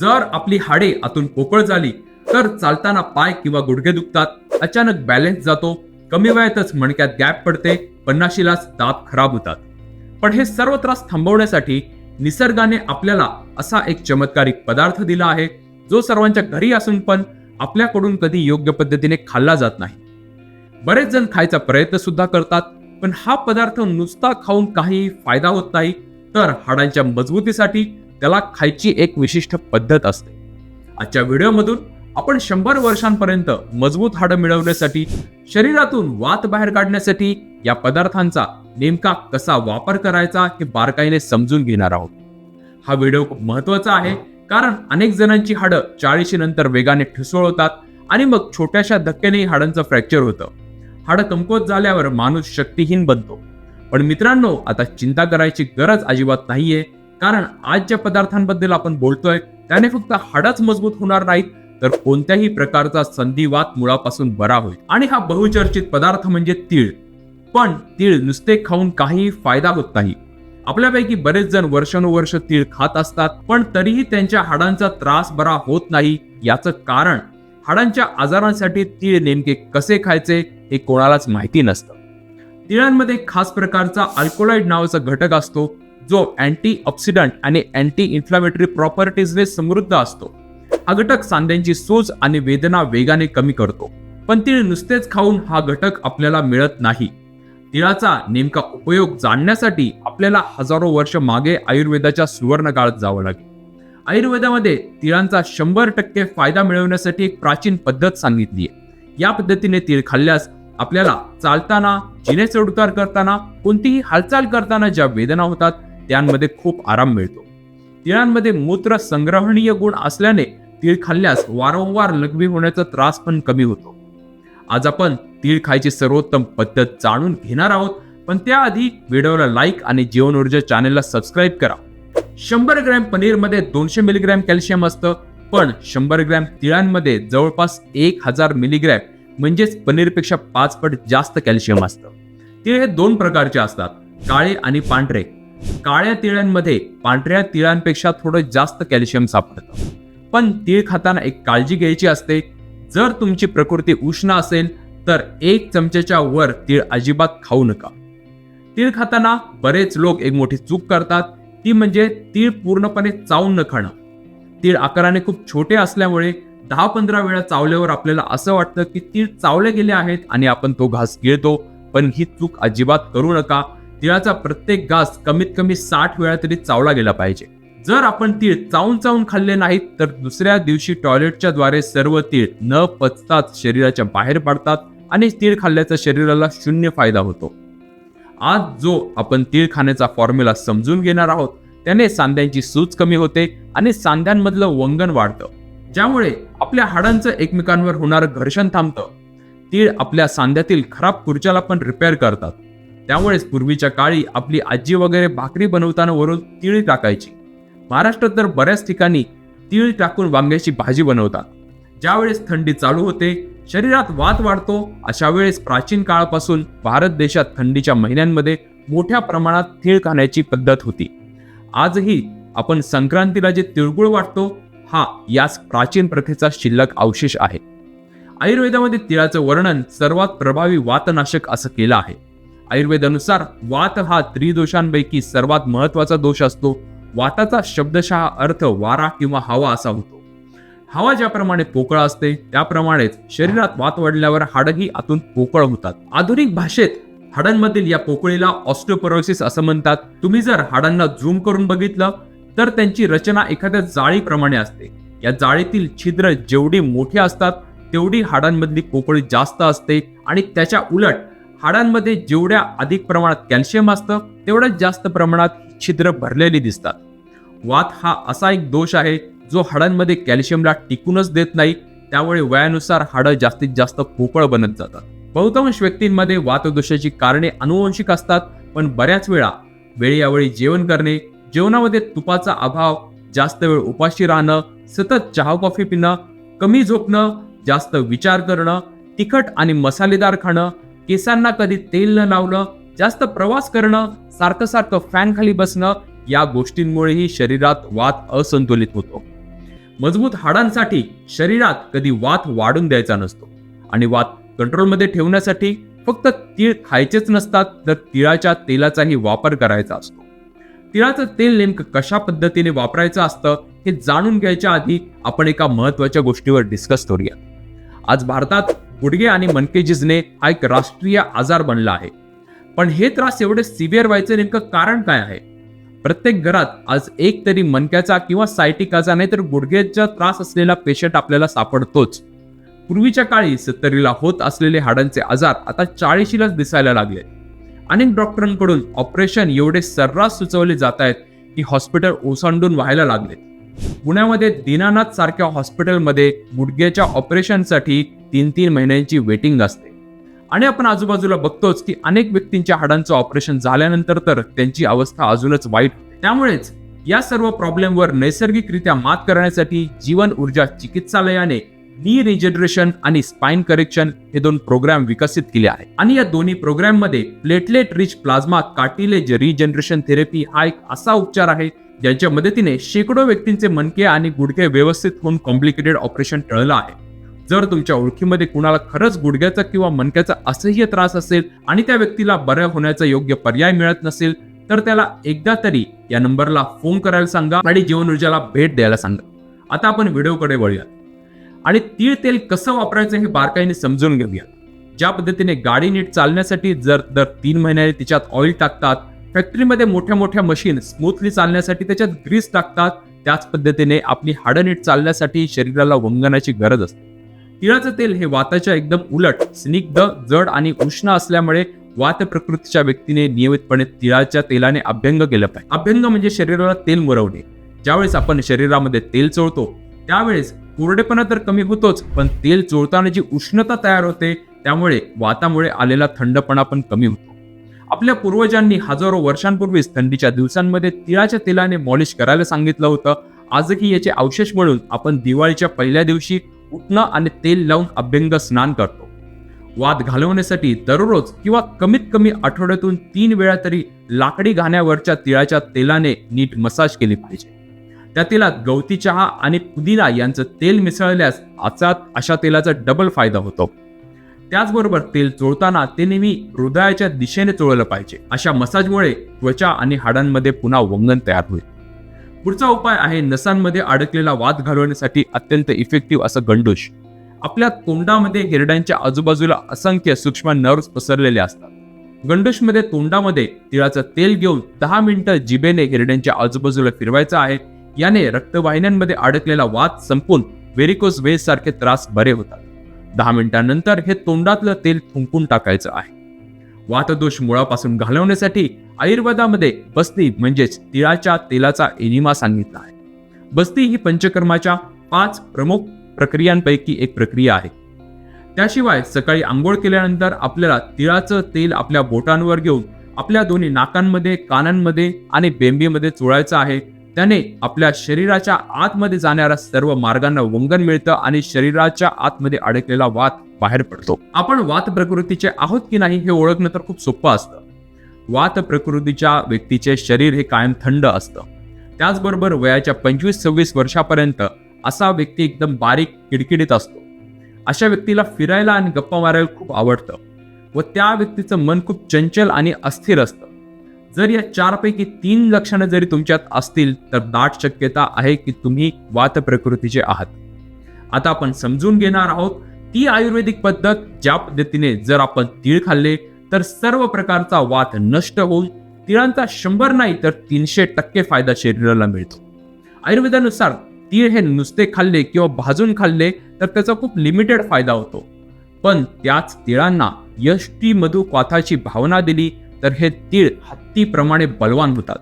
जर आपली हाडे आतून पोकळ झाली तर चालताना पाय किंवा गुडघे दुखतात. अचानक बॅलन्स जातो. कमी वयातच मणक्यात गॅप पडते. पन्नाशीलाच दात खराब होतात. पण हे सर्व त्रास थांबवण्यासाठी निसर्गाने आपल्याला असा एक चमत्कारिक पदार्थ दिला आहे जो सर्वांच्या घरी असून पण आपल्याकडून कधी योग्य पद्धतीने खाल्ला जात नाही. बरेच जण खायचा प्रयत्न सुद्धा करतात पण हा पदार्थ नुसता खाऊन काही फायदा होत नाही. तर हाडांच्या मजबूतीसाठी त्याला खायची एक विशिष्ट पद्धत असते. आजच्या व्हिडिओमधून आपण शंभर वर्षांपर्यंत मजबूत हाडं मिळवण्यासाठी शरीरातून वात बाहेर काढण्यासाठी या पदार्थांचा नेमका कसा वापर करायचा हे बारकाईने समजून घेणार आहोत. हा व्हिडिओ खूप महत्त्वाचा आहे कारण अनेक जणांची हाडं चाळीशी नंतर वेगाने ठिसूळ होतात आणि मग छोट्याशा धक्क्याने हाडांचं फ्रॅक्चर होतं. हाडं कमकुवत झाल्यावर माणूस शक्तीहीन बनतो. पण मित्रांनो आता चिंता करायची गरज अजिबात नाहीये. कारण आज ज्या पदार्थांबद्दल आपण बोलतोय त्याने फक्त हाडच मजबूत होणार नाहीत तर कोणत्याही प्रकारचा संधिवात मुळापासून बरा होईल. आणि हा बहुचर्चित पदार्थ म्हणजे तीळ. पण तीळ नुसते खाऊन काहीही फायदा होत नाही. आपल्यापैकी बरेच जण वर्षानुवर्ष तीळ खात असतात पण तरीही त्यांच्या हाडांचा त्रास बरा होत नाही याचं कारण हाडांच्या आजारांसाठी तीळ नेमके कसे खायचे हे कोणालाच माहिती नसतं. तिळांमध्ये खास प्रकारचा अल्कोलाइड नावाचा घटक असतो जो अँटी ऑक्सिडंट आणि अँटी इन्फ्लामेटरी प्रॉपर्टीजने समृद्ध असतो. हा घटक सांध्यांची सोज आणि वेदना वेगाने कमी करतो. पण तिळ नुसतेच खाऊन हा घटक आपल्याला मिळत नाही. तिळाचा नेमका उपयोग जाणण्यासाठी आपल्याला हजारो वर्ष मागे आयुर्वेदाच्या सुवर्ण काळात जावं लागेल. आयुर्वेदामध्ये तिळांचा शंभर टक्के फायदा मिळवण्यासाठी एक प्राचीन पद्धत सांगितली आहे. या पद्धतीने तीळ खाल्ल्यास आपल्याला चालताना जिने चढउतार करताना कोणतीही हालचाल करताना ज्या वेदना होतात त्यांमध्ये खूप आराम मिळतो. तिळांमध्ये मूत्र संग्रहणीय गुण असल्याने तीळ खाल्ल्यास वारंवार लघवी होण्याचा त्रास पण कमी होतो. आज आपण तीळ खायची सर्वोत्तम पद्धत जाणून घेणार आहोत पण त्याआधी व्हिडिओला लाईक आणि जीवन ऊर्जा चॅनेलला सबस्क्राईब करा. शंभर ग्रॅम पनीरमध्ये दोनशे मिलीग्रॅम कॅल्शियम असतं पण शंभर ग्रॅम तिळांमध्ये जवळपास एक हजार मिलीग्रॅम म्हणजेच पनीरपेक्षा पाच पट जास्त कॅल्शियम असतं. तीळ हे दोन प्रकारचे असतात काळे आणि पांढरे. काळ्या तिळांमध्ये पांढऱ्या तिळांपेक्षा थोडं जास्त कॅल्शियम सापडतं. पण तीळ खाताना एक काळजी घ्यायची असते. जर तुमची प्रकृती उष्ण असेल तर एक चमच्याच्या वर तीळ अजिबात खाऊ नका. तीळ खाताना बरेच लोक एक मोठी चूक करतात. ती म्हणजे तीळ पूर्णपणे चावून न खाणं. तीळ आकाराने खूप छोटे असल्यामुळे दहा पंधरा वेळा चावल्यावर आपल्याला असं वाटतं की तीळ चावले गेले आहेत आणि आपण तो घास गिळतो. पण ही चूक अजिबात करू नका. तिळाचा प्रत्येक घास कमीत कमी साठ वेळा तरी चावला गेला पाहिजे. जर आपण तीळ चावून चावून खाल्ले नाहीत तर दुसऱ्या दिवशी टॉयलेटच्या द्वारे सर्व तीळ न पचताच शरीराच्या बाहेर पडतात आणि तीळ खाल्ल्याचा शरीराला शून्य फायदा होतो. आज जो आपण तीळ खाण्याचा फॉर्म्युला समजून घेणार आहोत त्याने सांध्यांची सूज कमी होते आणि सांध्यांमधलं वंगण वाढतं. ज्यामुळे आपल्या हाडांचं एकमेकांवर होणारं घर्षण थांबतं. तीळ आपल्या सांध्यातील खराब खुर्च्याला पण रिपेअर करतात. त्यामुळेच पूर्वीच्या काळी आपली आजी वगैरे भाकरी बनवताना वरून तीळ टाकायची. महाराष्ट्रात तर बऱ्याच ठिकाणी तीळ टाकून वांग्याची भाजी बनवतात. ज्यावेळेस थंडी चालू होते शरीरात वात वाढतो अशा वेळेस प्राचीन काळापासून भारत देशात थंडीच्या महिन्यांमध्ये मोठ्या प्रमाणात तीळ खाण्याची पद्धत होती. आजही आपण संक्रांतीला जे तिळगुळ वाटतो हा याच प्राचीन प्रथेचा शिल्लक अवशेष आहे. आयुर्वेदामध्ये तिळाचं वर्णन सर्वात प्रभावी वातनाशक असं केलं आहे. आयुर्वेदानुसार वात हा त्रिदोषांपैकी सर्वात महत्त्वाचा दोष असतो. वाताचा शब्दशः अर्थ वारा किंवा हवा असा होतो. हवा ज्याप्रमाणे पोकळ असते त्याप्रमाणेच शरीरात वात वाढल्यावर हाडही आतून पोकळ होतात. आधुनिक भाषेत हाडांमधील या पोकळीला ऑस्टिओपोरोसिस असं म्हणतात. तुम्ही जर हाडांना झूम करून बघितलं तर त्यांची रचना एखाद्या जाळीप्रमाणे असते. या जाळीतील छिद्र जेवढी मोठी असतात तेवढी हाडांमधली पोकळी जास्त असते आणि त्याच्या उलट हाडांमध्ये जेवढ्या अधिक प्रमाणात कॅल्शियम असतं तेवढ्याच जास्त प्रमाणात छिद्र भरलेली दिसतात. वात हा असा एक दोष आहे जो हाडांमध्ये कॅल्शियमला टिकूनच देत नाही त्यामुळे वयानुसार हाडं जास्तीत जास्त पोकळ बनत जातात. बहुतांश व्यक्तींमध्ये वातदोषाची कारणे अनुवंशिक असतात पण बऱ्याच वेळा वेळी जेवण करणे जेवणामध्ये तुपाचा अभाव जास्त वेळ उपाशी राहणं सतत चहा कॉफी पिणं कमी झोपणं जास्त विचार करणं तिखट आणि मसालेदार खाणं केसांना कधी तेल न लावणं जास्त प्रवास करणं सारखं सारखं फॅन खाली बसणं या गोष्टींमुळेही शरीरात वात असंतुलित होतो. मजबूत हाडांसाठी शरीरात कधी वात वाढून द्यायचा नसतो. आणि वात कंट्रोलमध्ये ठेवण्यासाठी फक्त तीळ खायचेच नसतात तर तिळाच्या तेलाचाही वापर करायचा असतो. तिळाचं तेल नेमकं कशा पद्धतीने वापरायचं असतं हे जाणून घ्यायच्या आधी आपण एका महत्त्वाच्या गोष्टीवर डिस्कस करूया आज भारतात गुडघे आणि मनकेजीजने हा एक राष्ट्रीय आजार बनला आहे. पण हे त्रास एवढे सिव्हिअर व्हायचं नेमकं कारण काय आहे? प्रत्येक घरात आज एक तरी मनक्याचा किंवा सायटिकाचा नाही तर गुडघ्याचा त्रास असलेला पेशंट आपल्याला सापडतोच. पूर्वीच्या काळी सत्तरीला होत असलेले हाडांचे आजार आता चाळीशीलाच दिसायला लागले. अनेक डॉक्टरांकडून ऑपरेशन एवढे सर्रास सुचवले जात आहेत की हॉस्पिटल ओसांडून व्हायला लागलेत पुण्यामध्ये दीनानाथ सारख्या हॉस्पिटलमध्ये गुडघ्याच्या ऑपरेशनसाठी तीन तीन महिन्यांची वेटिंग असते. आणि आपण आजूबाजूला बघतोच की अनेक व्यक्तींच्या हाडांचं ऑपरेशन झाल्यानंतर तर त्यांची अवस्था अजूनच वाईट. त्यामुळेच या सर्व प्रॉब्लेमवर नैसर्गिकरित्या मात करण्यासाठी जीवन ऊर्जा चिकित्सालयाने नी रिजनरेशन आणि स्पाइन करेक्शन हे दोन प्रोग्राम विकसित केले आहेत. आणि या दोन्ही प्रोग्राममध्ये platelet rich plasma cartilage regeneration therapy हा एक असा उपचार आहे ज्यांच्या मदतीने शेकडो व्यक्तींचे मनके आणि गुडघे व्यवस्थित होऊन कॉम्प्लिकेटेड ऑपरेशन टळलं आहे. जर तुमच्या ओळखीमध्ये कुणाला खरंच गुडघ्याचा किंवा मणक्याचा असह्य त्रास असेल आणि त्या व्यक्तीला बऱ्या होण्याचा योग्य पर्याय मिळत नसेल तर त्याला एकदा तरी या नंबरला फोन करायला सांगा आणि जीवन ऊर्जाला भेट द्यायला सांगा. आता आपण व्हिडिओकडे वळूयात. आणि तीळ तेल कसं वापरायचं हे बारकाईने समजून घेऊया ज्या पद्धतीने गाडी नीट चालण्यासाठी जर दर तीन महिन्याने तिच्यात ऑइल टाकतात फॅक्टरीमध्ये मोठ्या मोठ्या मशीन स्मूथली चालण्यासाठी त्याच्यात ग्रीस टाकतात. त्याच पद्धतीने आपली हाडं नीट चालण्यासाठी शरीराला वंगणाची गरज असते. तिळाचं तेल हे वाताच्या एकदम उलट स्निग्ध जड आणि उष्ण असल्यामुळे वात प्रकृतीच्या व्यक्तीने नियमितपणे तिळाच्या तेलाने अभ्यंग केलं पाहिजे. अभ्यंग म्हणजे शरीराला तेल मुरवणे. ज्यावेळेस आपण शरीरामध्ये तेल चोळतो त्यावेळेस कोरडेपणा तर कमी होतोच पण तेल चोळताना जी उष्णता तयार होते त्यामुळे वातामुळे आलेला थंडपणा पण कमी होतो. आपल्या पूर्वजांनी हजारो वर्षांपूर्वीच थंडीच्या दिवसांमध्ये तिळाच्या तेलाने मॉलिश करायला सांगितलं होतं. आजही याचे अवशेष म्हणून आपण दिवाळीच्या पहिल्या दिवशी उठणं आणि तेल लावून अभ्यंग स्नान करतो. वाद घालवण्यासाठी दररोज किंवा कमीत कमी आठवड्यातून तीन वेळा तरी लाकडी घाण्यावरच्या तिळाच्या तेलाने नीट मसाज केली पाहिजे. त्या तेलात गवती चहा आणि पुदिना यांचं तेल मिसळल्यास आचात अशा तेलाचा डबल फायदा होतो. त्याचबरोबर तेल चोळताना ते नेहमी हृदयाच्या दिशेने चोळलं पाहिजे. अशा मसाजमुळे त्वचा आणि हाडांमध्ये पुन्हा वंगण तयार होईल. पुढचा उपाय आहे नसांमध्ये अडकलेला वाद घालवण्यासाठी अत्यंत इफेक्टिव्ह असं गंडूश आपल्या तोंडामध्ये हिरड्यांच्या आजूबाजूला असंख्य सूक्ष्म नर्व्स पसरलेले असतात. गंडूशमध्ये तोंडामध्ये तिळाचं तेल घेऊन दहा मिनिटं जिबेने हिरड्यांच्या आजूबाजूला फिरवायचं आहे. याने रक्तवाहिन्यांमध्ये अडकलेला वाद संपून व्हेरिकोस वेज सारखे त्रास बरे होतात. दहा मिनिटांनंतर हे तोंडातलं तेल थुंकून टाकायचं आहे. वातदोष मुळापासून घालवण्यासाठी आयुर्वेदामध्ये बस्ती म्हणजेच तिळाच्या तेलाचा एनिमा सांगितला आहे. बस्ती ही पंचकर्माच्या पाच प्रमुख प्रक्रियांपैकी एक प्रक्रिया आहे. त्याशिवाय सकाळी आंघोळ केल्यानंतर आपल्याला तिळाचं तेल आपल्या बोटांवर घेऊन आपल्या दोन्ही नाकांमध्ये कानांमध्ये आणि बेंबीमध्ये चोळायचं आहे त्याने आपल्या शरीराच्या आतमध्ये जाणाऱ्या सर्व मार्गांना वंगण मिळतं आणि शरीराच्या आतमध्ये अडकलेला वात बाहेर पडतो. आपण वात प्रकृतीचे आहोत की नाही हे ओळखणं तर खूप सोपं असतं. वात प्रकृतीच्या व्यक्तीचे शरीर हे कायम थंड असतं. त्याचबरोबर वयाच्या पंचवीस सव्वीस वर्षापर्यंत असा व्यक्ती एकदम बारीक किडकिडीत असतो. अशा व्यक्तीला फिरायला आणि गप्पा मारायला खूप आवडतं व त्या व्यक्तीचं मन खूप चंचल आणि अस्थिर असतं. जर या चारपैकी तीन लक्षणं जरी तुमच्यात असतील तर दाट शक्यता आहे की तुम्ही वात प्रकृतीचे आहात. आता आपण समजून घेणार आहोत ती आयुर्वेदिक पद्धत ज्या पद्धतीने जर आपण तीळ खाल्ले तर सर्व प्रकारचा वात नष्ट होऊन तिळांचा शंभर नाही तर तीनशे टक्के फायदा शरीराला मिळतो. आयुर्वेदानुसार तीळ हे नुसते खाल्ले किंवा भाजून खाल्ले तर त्याचा खूप लिमिटेड फायदा होतो. पण त्याच तिळांना यष्टी मधु क्वाथाची भावना दिली तर हे तीळ हत्तीप्रमाणे बलवान होतात.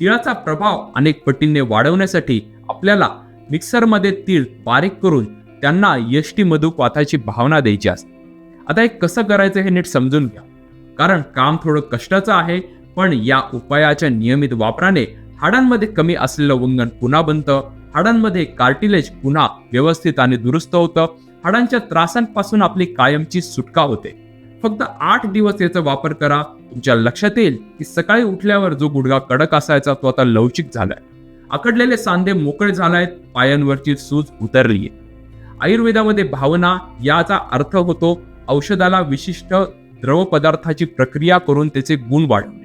तिळाचा प्रभाव अनेक पटींनी वाढवण्यासाठी आपल्याला मिक्सरमध्ये तीळ बारीक करून त्यांना यष्टी मधु भावना द्यायची असते. आता हे कसं करायचं हे नीट समजून घ्या. कारण काम थोडं कष्टाचं आहे पण या उपायाच्या नियमित वापराने हाडांमध्ये कमी असलेलं वंगण पुन्हा बनतं हाडांमध्ये कार्टिलेज पुन्हा व्यवस्थित आणि दुरुस्त होतं हाडांच्या त्रासांपासून आपली कायमची सुटका होते. फक्त आठ दिवस याचा वापर करा. तुमच्या लक्षात येईल की सकाळी उठल्यावर जो गुडघा कडक असायचा तो आता लवचिक झालाय. आकडलेले सांधे मोकळे झालायत पायांवरची सूज उतरलीये. आयुर्वेदामध्ये भावना याचा अर्थ होतो औषधाला विशिष्ट द्रव पदार्थाची प्रक्रिया करून त्याचे गुण वाढवणे.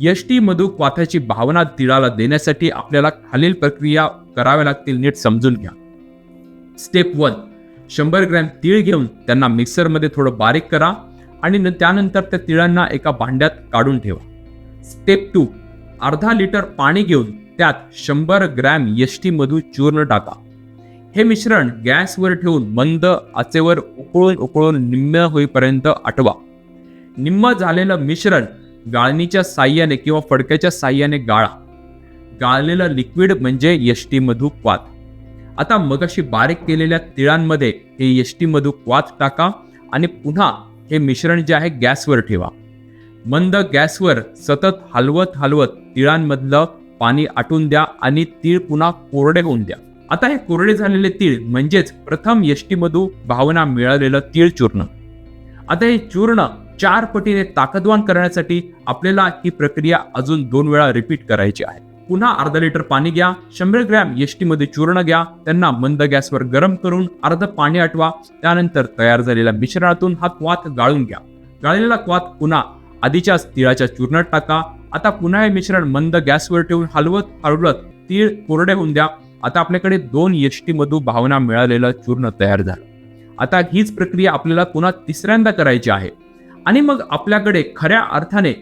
यष्टी मधु क्वाथ्याची भावना तिळाला देण्यासाठी आपल्याला खालील प्रक्रिया कराव्या लागतील नीट समजून घ्या. स्टेप वन शंभर ग्रॅम तीळ घेऊन त्यांना मिक्सरमध्ये थोडं बारीक करा. आणि न- त्यानंतर त्या तिळांना एका भांड्यात काढून ठेवा. स्टेप टू अर्धा लिटर पाणी घेऊन त्यात शंभर ग्रॅम यष्टी मधू चूर्ण टाका. हे मिश्रण गॅसवर ठेवून मंद आचेवर उकळून उकळून निम्म होईपर्यंत आटवा. निम्म झालेलं मिश्रण गाळणीच्या साह्याने किंवा फडक्याच्या साह्याने गाळा. गाळलेलं लिक्विड म्हणजे यष्टी मधू क्वाथ. आता मगाशी बारीक केलेल्या तिळांमध्ये हे यष्टी मधू क्वाथ टाका आणि पुन्हा हे मिश्रण जे आहे गॅसवर ठेवा. मंद गॅसवर सतत हलवत हलवत तिळांमधलं पाणी आटून द्या आणि तीळ पुन्हा कोरडे होऊन द्या. आता हे कोरडे झालेले तीळ म्हणजेच प्रथम यष्टीमधू भावना मिळालेलं तीळ चूर्ण. आता हे चूर्ण चार पटीने ताकदवान करण्यासाठी आपल्याला ही प्रक्रिया अजून दोन वेळा रिपीट करायची आहे. पुन्हा अर्धा लिटर पाणी घ्या शंभर ग्रॅम यष्टीमध्ये चूर्ण घ्या त्यांना मंद गॅसवर गरम करून अर्ध पाणी आटवा त्यानंतर तयार झालेल्या मिश्रणातून हा क्वाथ गाळून घ्या. गाळलेला क्वाथ पुन्हा आधीच्याच तिळाच्या चूर्णात टाका. आता पुन्हा हे मिश्रण मंद गॅसवर ठेवून हलवत हलवत तीळ कोरडे होऊन द्या. आता आपल्याकडे दोन यष्टी मधू भावना मिळालेलं चूर्ण तयार झालं. आता हीच प्रक्रिया आपल्याला पुन्हा तिसऱ्यांदा करायची आहे. आणि मग आपल्याकडे खऱ्या अर्थाने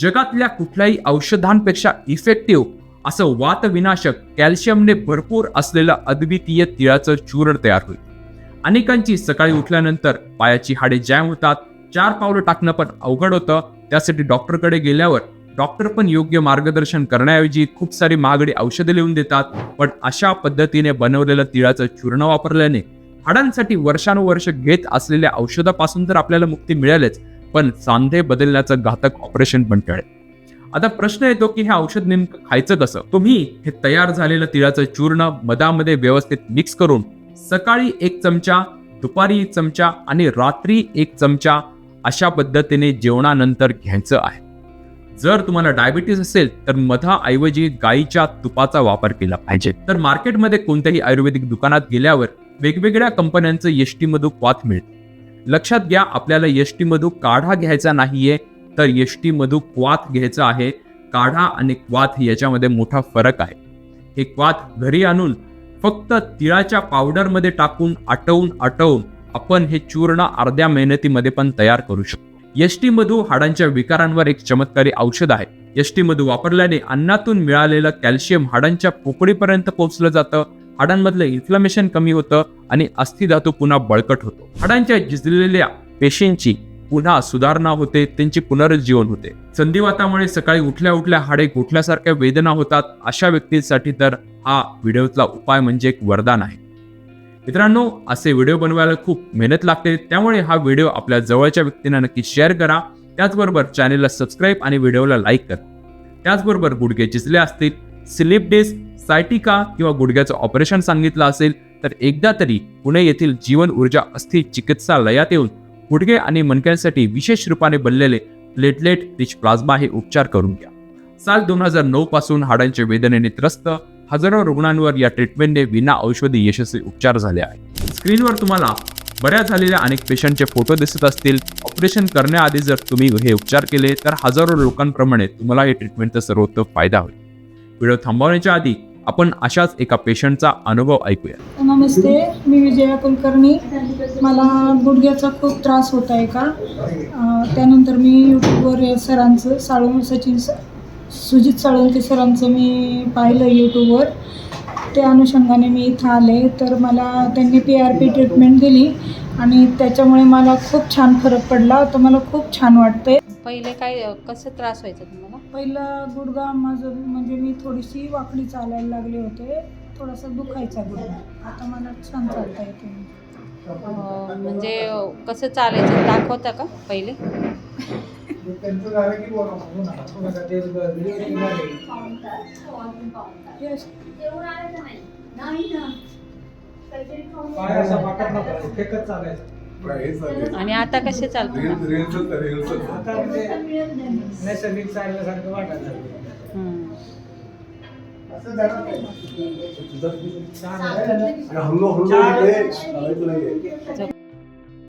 जगातल्या कुठल्याही औषधांपेक्षा इफेक्टिव्ह असं वातविनाशक कॅल्शियमने भरपूर असलेलं अद्वितीय तिळाचं चूर्ण तयार होईल. अनेकांची सकाळी उठल्यानंतर पायाची हाडे जॅम होतात चार पावलं टाकणं पण अवघड होतं. त्यासाठी डॉक्टरकडे गेल्यावर डॉक्टर पण योग्य मार्गदर्शन करण्याऐवजी खूप सारी महागडी औषधे लिहून देतात. पण अशा पद्धतीने बनवलेलं तिळाचं चूर्ण वापरल्याने हाडांसाठी वर्षानुवर्ष घेत असलेल्या औषधापासून तर आपल्याला मुक्ती मिळालेच. पण सांधे बदलण्याचं घातक ऑपरेशन पण टळेल. आता प्रश्न येतो की हे औषध नेमकं खायचं कसं? तुम्ही हे तयार झालेलं तिळाचं चूर्ण मधामध्ये व्यवस्थित मिक्स करून सकाळी एक चमचा दुपारी एक चमचा आणि रात्री एक चमचा अशा पद्धतीने जेवणानंतर घ्यायचं आहे. जर तुम्हाला डायबिटीस असेल तर मधाऐवजी गाईच्या तुपाचा वापर केला पाहिजे. तर मार्केटमध्ये कोणत्याही आयुर्वेदिक दुकानात गेल्यावर वेगवेगळ्या कंपन्यांचं यष्टीमधू क्वाथ मिळतं. लक्षात घ्या आपल्याला यष्टीमधू काढा घ्यायचा नाहीये तर यष्टीमधू क्वाथ घ्यायचा आहे. काढा आणि क्वाथ याच्यामध्ये मोठा फरक आहे. हे क्वाथ घरी आणून फक्त तिळाच्या पावडरमध्ये टाकून आटवून आटवून आपण हे चूर्ण अर्ध्या मेहनतीमध्ये पण तयार करू शकतो. यष्टी मधू हाडांच्या विकारांवर एक चमत्कारी औषध आहे. यष्टी मधू वापरल्याने अन्नातून मिळालेलं कॅल्शियम हाडांच्या पोकळीपर्यंत पोहोचलं जातं. हाडांमधलं इन्फ्लमेशन कमी होतं आणि अस्थिधातू पुन्हा बळकट होतो. हाडांच्या झिजलेल्या पेशींची पुन्हा सुधारणा होते त्यांचे पुनरुज्जीवन होते. संधिवातामुळे सकाळी उठल्या उठल्या हाडे घोटल्यासारख्या वेदना होतात अशा व्यक्तींसाठी तर हा व्हिडिओतला उपाय म्हणजे एक वरदान आहे. मित्रांनो असे व्हिडिओ बनवायला खूप मेहनत लागते त्यामुळे हा व्हिडिओ आपल्या जवळच्या व्यक्तींना नक्की शेअर करा. त्याचबरोबर चॅनेलला सबस्क्राईब आणि व्हिडिओला लाईक करा. त्याचबरोबर गुडघे चिचले असतील स्लिप डिस्क सायटिका किंवा गुडघ्याचं ऑपरेशन सांगितलं असेल तर एकदा तरी पुणे येथील जीवन ऊर्जा अस्थि चिकित्सालयात येऊन गुडघे आणि मणक्यांसाठी विशेष रूपाने बनलेले प्लेटलेट रिच प्लाझ्मा हे उपचार करून घ्या. साल दोन हजार नऊ पासून हाडांच्या वेदनेने त्रस्त हजारो रुग्णांवर या ट्रीटमेंटने विना औषधी यशस्वी उपचार झाले आहेत. स्क्रीनवर तुम्हाला बऱ्या झालेल्या अनेक पेशंटचे फोटो दिसत असतील. ऑपरेशन करण्याआधी जर तुम्ही हे उपचार केले तर हजारो लोकांप्रमाणे तुम्हाला या ट्रीटमेंटचा सर्वोत्तम फायदा होईल. व्हिडिओ थांबवण्याच्या आधी आपण अशाच एका पेशंटचा अनुभव ऐकूया. नमस्ते मी विजया कुलकर्णी. मला गुडघ्याचा खूप त्रास होत आहे का? अं, त्यानंतर मी यूट्यूबवर सरांचं साळुंके सचिन स- सुजित साळुंके सरांचं मी पाहिलं यूट्यूबवर त्या अनुषंगाने मी इथं आले. तर मला त्यांनी पी आर पी ट्रीटमेंट दिली आणि त्याच्यामुळे मला खूप छान फरक पडला. तर मला खूप छान वाटतंय. पहिले काय कसं त्रास व्हायचा तुम्हाला? पहिला गुडघा माझं म्हणजे मी थोडीशी वाकडी चालायला लागले होते. थोडासा दुखायचा गुडघा. आता मला छान चालता येते अं, म्हणजे कसं चालायचं? दाखवता का पहिले? त्यांचं झालं की बोला म्हणून ना. थोडासा. Yes. पाय असा नव्हता फेकत चालायचं. आणि आता कसे म्हणजे नैसर्गिक चालल्यासारखं वाटायला